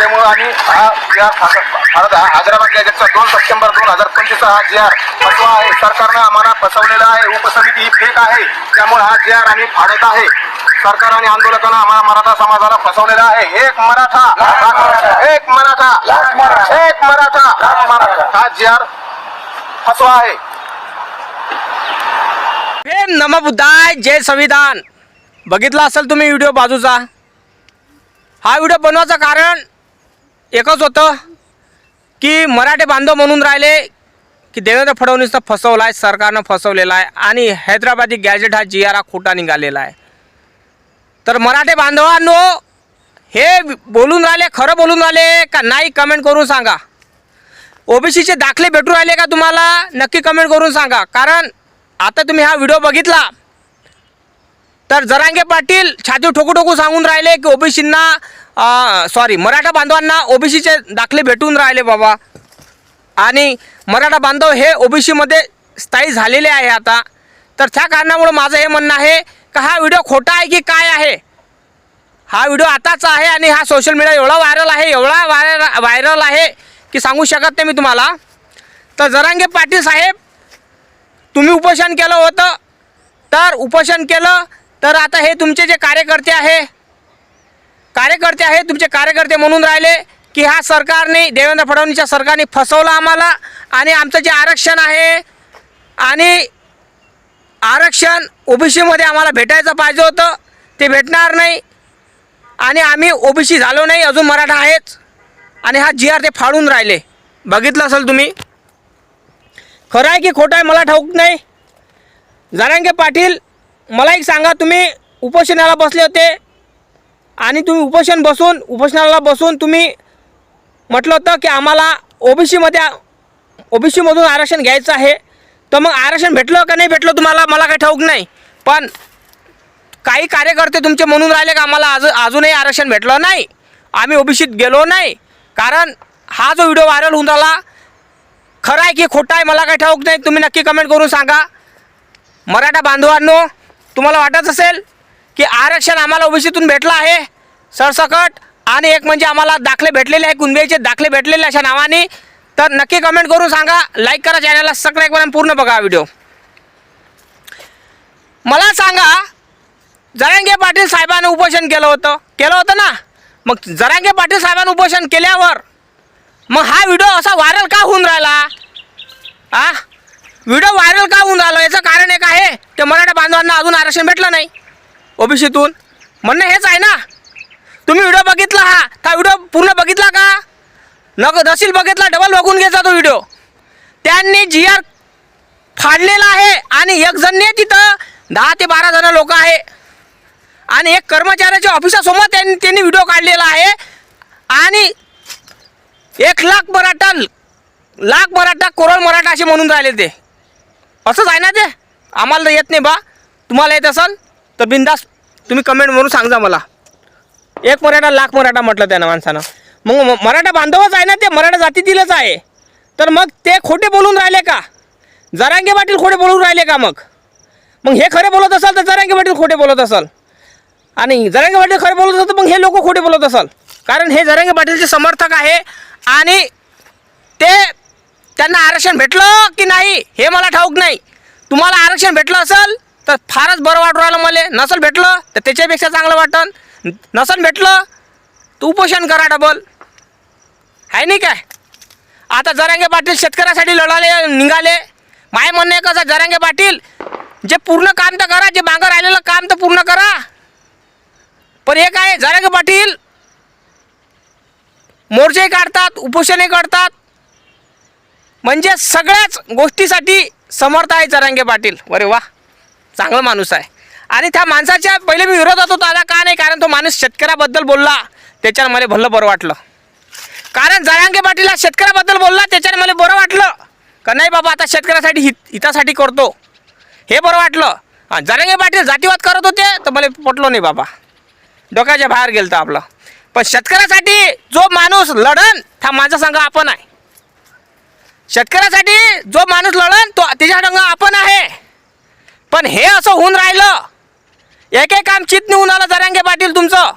असल्यामुळे आम्ही हा जी आर भारत हैदराबाद गॅजेटचा दोन सप्टेंबर दोन हजार पंचवीस हा जी आर फसवा आहे. सरकारनं आम्हाला फसवलेला आहे. उपसमिती ही फेक आहे. त्यामुळे हा जी आर आम्ही फाडत आहे. सरकार आणि आंदोलकांना आम्हाला मराठा समाजाला फसवलेला आहे. एक मराठा. एक मराठा. एक मराठा. हा जी आर फसवा आहे. हे नम बुद्धाय. जय संविधान. बघितला असेल तुम्ही व्हिडिओ बाजूचा? हा व्हिडिओ बनवायचं कारण एकच होतं की मराठे बांधव म्हणून राहिले की देवेंद्र फडणवीसनं फसवला आहे सरकारनं फसवलेला आहे आणि हैदराबादी गॅजेट हा जी आर हा खोटा निघालेला आहे. तर मराठे बांधवांनो हे बोलून राहिले खरं बोलून राहिले का नाही कमेंट करून सांगा. ओबीसीचे दाखले भेटू राहिले का तुम्हाला? नक्की कमेंट करून सांगा. कारण आता तुम्ही हा व्हिडिओ बघितला. तर जरांगे पाटील छाती ठोकू ठोकू सांगून राहिले की ओबीसींना सॉरी मराठा बांधवांना ओबीसीचे दाखले भेटून राहिले बाबा. आणि मराठा बांधव हे ओबीसीमध्ये स्थायी झालेले आहे आता. तर त्या कारणामुळं माझं हे म्हणणं आहे का हा व्हिडिओ खोटा आहे की काय आहे? हा व्हिडिओ आताचा आहे आणि हा सोशल मीडिया एवढा व्हायरल आहे एवढा व्हायरल व्हायरल आहे की सांगू शकत नाही मी तुम्हाला. तर जरांगे पाटील साहेब तुम्ही उपोषण केलं होतं. तर उपोषण केलं तर आता हे तुमचे जे कार्यकर्ते आहे कार्यकर्ते आहे तुमचे कार्यकर्ते म्हणून राहिले की ह्या सरकारने देवेंद्र फडणवीसच्या सरकारने फसवलं आम्हाला आणि आमचं जे आरक्षण आहे आणि आरक्षण ओबीसीमध्ये आम्हाला भेटायचं पाहिजे होतं ते भेटणार नाही आणि आम्ही ओबीसी झालो नाही अजून मराठा आहेच आणि हा जी आर ते फाडून राहिले. बघितलं असेल तुम्ही? खरं आहे की खोटं आहे मला ठाऊक नाही. जरांगे पाटील मला एक सांगा तुम्ही उपोषणाला बसले होते आणि तुम्ही उपोषण बसून उपोषणाला बसून तुम्ही म्हटलं होतं की आम्हाला ओबीसीमध्ये ओबीसीमधून आरक्षण घ्यायचं आहे. तर मग आरक्षण भेटलं का नाही भेटलं तुम्हाला? मला काही ठाऊक नाही. पण काही कार्यकर्ते तुमचे म्हणून राहिले का आम्हाला आज अजूनही आरक्षण भेटलं नाही? आम्ही ओबीसीत गेलो नाही. कारण हा जो व्हिडिओ व्हायरल होऊन राहिला खरं आहे की खोटा आहे मला काही ठाऊक नाही. तुम्ही नक्की कमेंट करून सांगा. मराठा बांधवांनो तुम्हाला वाटत असेल की आरक्षण आम्हाला ओबीसीतून भेटलं आहे. सरसकट आणि एक म्हणजे आम्हाला दाखले भेटलेले आहे कुंदेचे दाखले भेटलेले अशा नावाने. तर नक्की कमेंट करून सांगा लाईक करा चॅनलला सबस्क्राईब करा पूर्ण बघा व्हिडिओ मला सांगा जरांगे पाटील साहेबांनी उपोषण केलं होतं. केलं होतं ना? मग जरांगे पाटील साहेबांनी उपोषण केल्यावर मग हा व्हिडिओ असा व्हायरल का होऊन राहिला? आ? व्हिडिओ व्हायरल का होऊन राहिला? याचं कारण एक आहे की मराठा बांधवांना अजून आरक्षण भेटलं नाही. ओबीसीतून? म्हणणं हेच आहे ना. तुम्ही व्हिडिओ बघितला हा? हा व्हिडिओ पूर्ण बघितला का? नक दसील बघितला डबल बघून घ्यायचा तो व्हिडिओ. त्यांनी जी आर फाडलेला आहे आणि एक जण नाही तिथं दहा ते बारा जण लोक आहे. आणि एक कर्मचाऱ्याच्या ऑफिसासमोर त्यांनी त्यांनी व्हिडिओ काढलेला आहे. आणि एक लाख मराठा लाख मराठा करोड मराठा असे म्हणून राहिले ते. असंच आहे ना ते? आम्हाला येत नाही बा. तुम्हाला येत असाल तर बिंदास तुम्ही कमेंट म्हणून सांगा मला. एक मराठा लाख मराठा म्हटलं त्यानं माणसानं. मग म- मराठा बांधवच आहे ना ते मराठा जातीतीलच आहे. तर मग ते खोटे बोलून राहिले का? जरांगे पाटील खोटे बोलून राहिले का मग? मग हे खरे बोलत असाल तर जरांगे पाटील खोटे बोलत असाल. आणि जरांगे पाटील खरे बोलत असाल तर मग हे लोक खोटे बोलत असाल. कारण हे जरांगे पाटीलचे समर्थक आहे आणि ते त्यांना आरक्षण भेटलं की नाही हे मला ठाऊक नाही. तुम्हाला आरक्षण भेटलं असेल तर फारच बरं वाटू राहिलं मला. नसल भेटलं तर त्याच्यापेक्षा चांगलं वाटन. नसल भेटलं तर उपोषण करा डबल आहे नाही काय? आता जरांगे पाटील शेतकऱ्यासाठी लढाले निघाले. माय म्हणणं आहे कसं जरांगे पाटील जे पूर्ण काम तर करा जे मागं राहिलेलं काम तर पूर्ण करा. पण हे काय जरांगे पाटील मोर्चेही काढतात उपोषणही करतात. म्हणजे सगळ्याच गोष्टीसाठी समर्थ आहे जरांगे पाटील. अरे वा. चांगला माणूस आहे. आणि त्या माणसाच्या पहिले मी विरोधात होतो आला का नाही? कारण तो माणूस शेतकऱ्याबद्दल बोलला त्याच्यानं मला भल्लं बरं वाटलं. कारण जरांगे पाटील हा शेतकऱ्याबद्दल बोलला त्याच्याने मला बरं वाटलं. का नाही बाबा आता शेतकऱ्यासाठी हित हितासाठी करतो. हे बरं वाटलं. हां जरांगे पाटील जातीवाद करत होते तर मला पटलो नाही बाबा. डोक्याच्या बाहेर गेलं आपलं. पण शेतकऱ्यासाठी जो माणूस लढन त्या संघ आपण आहे. शेतकऱ्यासाठी जो माणूस लढन तो त्याच्या संग आपण आहे. पण हे असं होऊन राहिलं. एक एक काम चित होऊन आलं जरांगे पाटील तुमचं.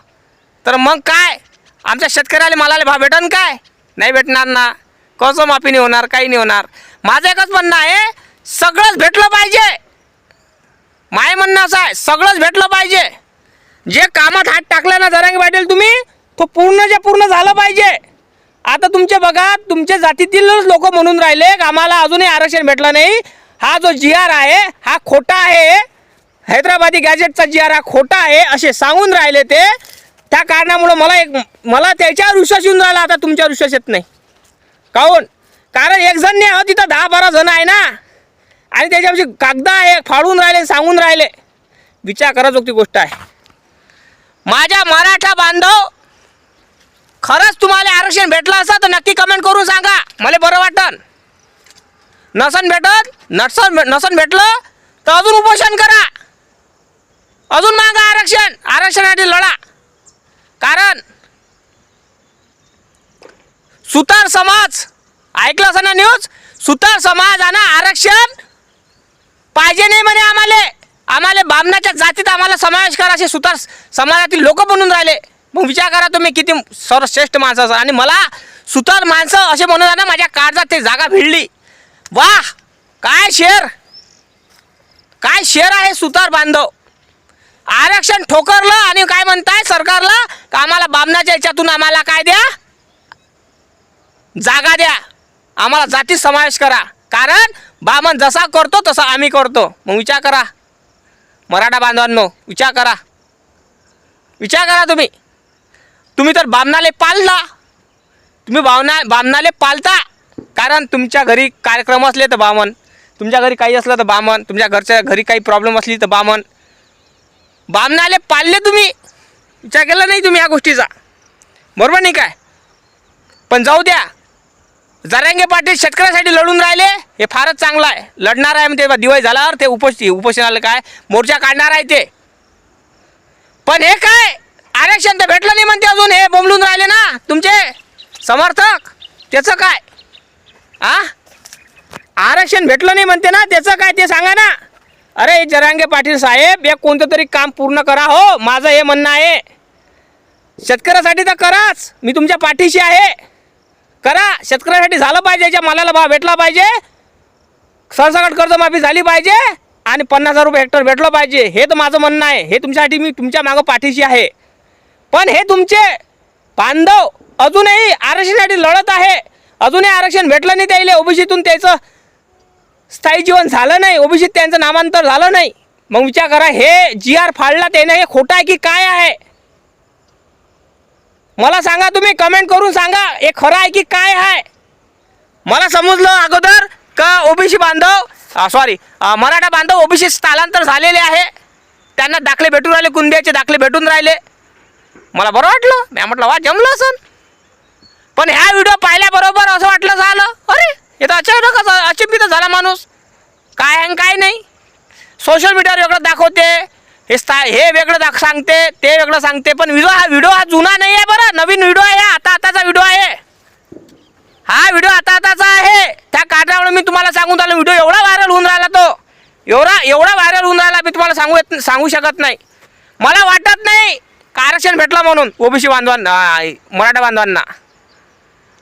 तर मग काय? आमच्या शेतकऱ्याला मालाला भाव भेटन काय? नाही भेटणार ना. कसं माफी नाही होणार काही नाही होणार. माझं एकच म्हणणं आहे सगळंच भेटलं पाहिजे. माय म्हणणं असं आहे सगळंच भेटलं पाहिजे. जे कामात हात टाकला ना जरांगे पाटील तुम्ही तो पूर्णच्या पूर्ण झालं पाहिजे. आता तुमचे बघा तुमच्या जातीतीलच लोक म्हणून राहिले आम्हाला अजूनही आरक्षण भेटलं नाही. हा जो जी आर आहे हा खोटा आहे. हैदराबादी गॅजेटचा जी आर हा खोटा आहे असे सांगून राहिले ते. त्या कारणामुळं मला एक मला त्याच्यावर विश्वास येऊन राहिला आता तुमच्यावर विश्वास येत नाही. काहून? कारण एक जण नाही हो तिथं दहा बारा जण आहे ना. आणि त्याच्यापाशी कागद आहे फाडून राहिले सांगून राहिले. विचार करा ती गोष्ट आहे. माझ्या मराठा बांधव खरंच तुम्हाला आरक्षण भेटलं असं तर नक्की कमेंट करून सांगा. मला बरं वाटतं नसन भेटत? नसन नसन भेटलं? तर अजून उपोषण करा. अजून मागा आरक्षण. आरक्षणासाठी लढा. कारण सुतार समाज ऐकलं असं ना न्यूज सुतार समाजानं आरक्षण पाहिजे नाही म्हणे आम्हाला. आम्हाला बामणाच्या जातीत आम्हाला समावेश करा असे सुतार समाजातील लोक बनून राहिले. मग विचार करा तुम्ही किती सर्वश्रेष्ठ माणसं आणि मला सुतार माणसं असे म्हणून ना माझ्या काळजात ते जागा भिडली. वा काय शेर? काय शेर आहे सुतार बांधव? आरक्षण ठोकरलं आणि काय म्हणताय सरकारला? का आम्हाला बामणाच्या याच्यातून आम्हाला काय द्या? जागा द्या. आम्हाला जातीत समावेश करा. कारण बामण जसा करतो तसा आम्ही करतो. मग विचार करा. मराठा बांधवांनो विचार करा. विचार करा तुम्ही. तुम्ही तर बामणाले पालला तुम्ही बावना बामणाले पालता. कारण तुमच्या घरी कार्यक्रम असले तर बामण तुमच्या घरी काही असलं तर बामण तुमच्या घरच्या घरी काही प्रॉब्लेम असली तर बामण बामणाले पाळले तुम्ही. विचार केला नाही तुम्ही या गोष्टीचा. बरोबर नाही काय? पण जाऊ द्या. जरांगे पाटील शेतकऱ्यासाठी लढून राहिले हे फारच चांगलं आहे. लढणार आहे म्हणते दिवाळी झाल्यावर ते उपोष उपोषणाला काय? मोर्चा काढणार आहे ते. पण हे काय? आरक्षण तर भेटलं नाही म्हणते अजून. हे बोंबलून राहिले ना तुमचे समर्थक. त्याचं काय? आ? आरक्षण भेटलं नाही म्हणते ना त्याचं काय ते सांगा ना. अरे जरांगे पाटील साहेब एक कोणतं तरी काम पूर्ण करा हो माझं हे म्हणणं आहे. शेतकऱ्यासाठी तर कराच मी तुमच्या पाठीशी आहे. करा शेतकऱ्यासाठी झालं पाहिजे याच्या मालाला भाव भेटला पाहिजे. सरसकट कर्जमाफी झाली पाहिजे आणि पन्नास हजार रुपये हेक्टर भेटलं पाहिजे. हे तर माझं म्हणणं आहे. हे तुमच्यासाठी मी तुमच्या मागं पाठीशी आहे. पण हे तुमचे बांधव अजूनही आरक्षणासाठी लढत आहे. अजूनही आरक्षण भेटलं नाही त्याला ओबीसीतून त्याचं स्थायी जीवन झालं नाही. ओबीसीत त्यांचं नामांतर झालं नाही. मग विचार करा हे जी आर फाडला त्याने हे खोटं आहे की काय आहे? मला सांगा तुम्ही कमेंट करून सांगा हे खरं आहे की काय आहे? मला समजलं अगोदर का ओबीसी बांधव सॉरी मराठा बांधव ओबीसी स्थलांतर झालेले आहे. त्यांना दाखले भेटून राहिले कुंद्याचे दाखले भेटून राहिले. मला बरं वाटलं. मी म्हटलं वा जमलं असं पण ह्या व्हिडिओ पाहिल्याबरोबर असं वाटलं झालं. अरे हे तर अचानकच अचंबित झाला माणूस. काय आहे आणि काय नाही. सोशल मीडियावर वेगळं दाखवते. हे स्था हे वेगळं दाख सांगते ते वेगळं सांगते. पण व्हिडिओ हा व्हिडिओ हा जुना नाही आहे बरं. नवीन व्हिडिओ आहे आता आताचा व्हिडिओ आहे. हा व्हिडिओ आता आताचा आहे. त्या कारणामुळे मी तुम्हाला सांगून झालं व्हिडिओ एवढा व्हायरल होऊन राहिला तो. एवढा एवढा व्हायरल होऊन राहिला मी तुम्हाला सांगू येत सांगू शकत नाही. मला वाटत नाही. आरक्षण भेटलं म्हणून ओबीसी बांधवांना मराठा बांधवांना.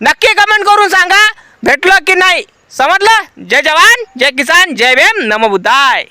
नक्की कमेंट करून सांगा. भेटलं की नाही. समजलं? जय जवान जय किसान जय भीम नम बुद्धाय.